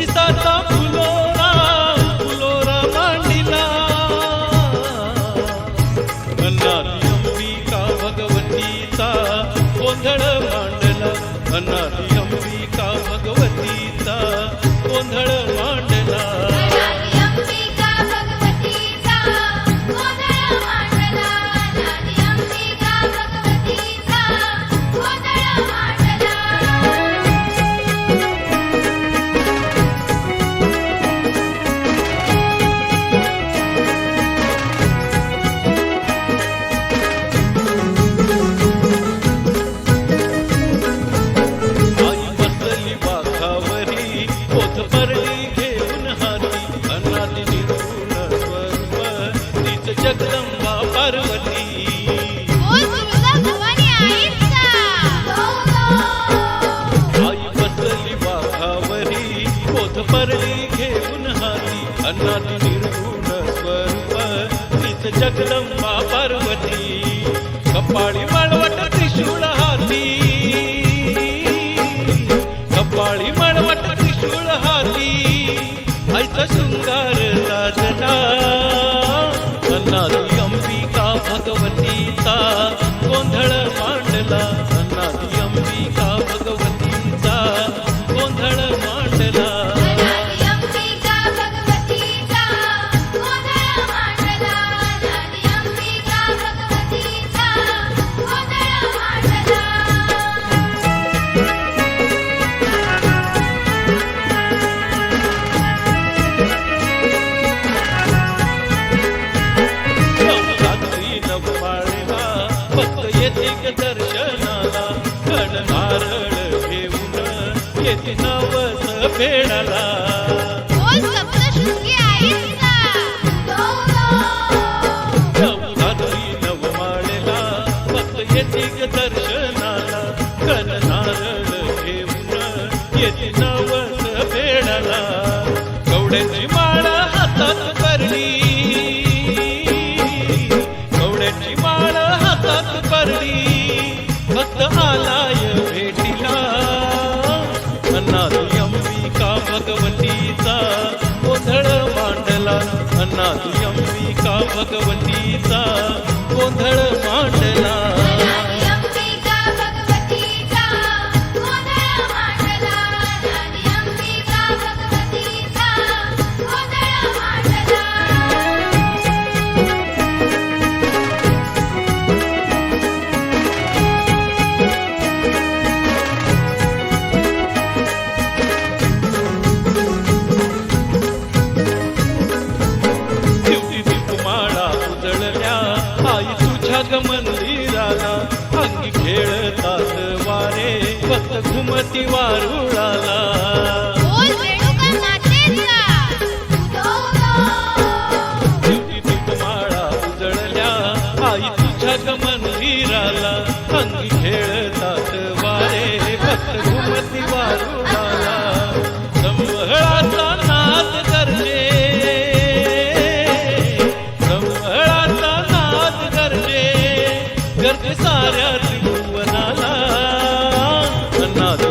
दिसाचा फुलोरा फुलोरा मांडिला. अन्नादी अंबिका भगवतीचा? गोंधळ जगदंबा पार्वती. आई बसली बाघावरी पोत परली घेऊन हाती. अनाथ निर्गुण जगदंबा पार्वती. कपाळी माळवट त्रिशूळ हाती. कपाळी माळवट त्रिशूळ हाती. आईचा सुंदर लाजला अन्नादी अंबिका भगवतीचा गोंधळ मांडला. नारळ घेऊन येते नवस फेडाला नवमाळेला फक्त येते दर्शनाला. कण नारळ घेऊन येते नवस फेडाला कवड्याची माळ हातात भगवतीचा गोंधळ मांडला. दिवटी दीपमाळा उजळल्या. आई तुझ्या ग मंदिराला अंगी खेळतात वारे. फक्त घुमती वारुळाला. संवहळाचा नाद करजे संवहळाचा नाद करजे गर्जे साऱ्या त्रिभुवनाला. अन्नादू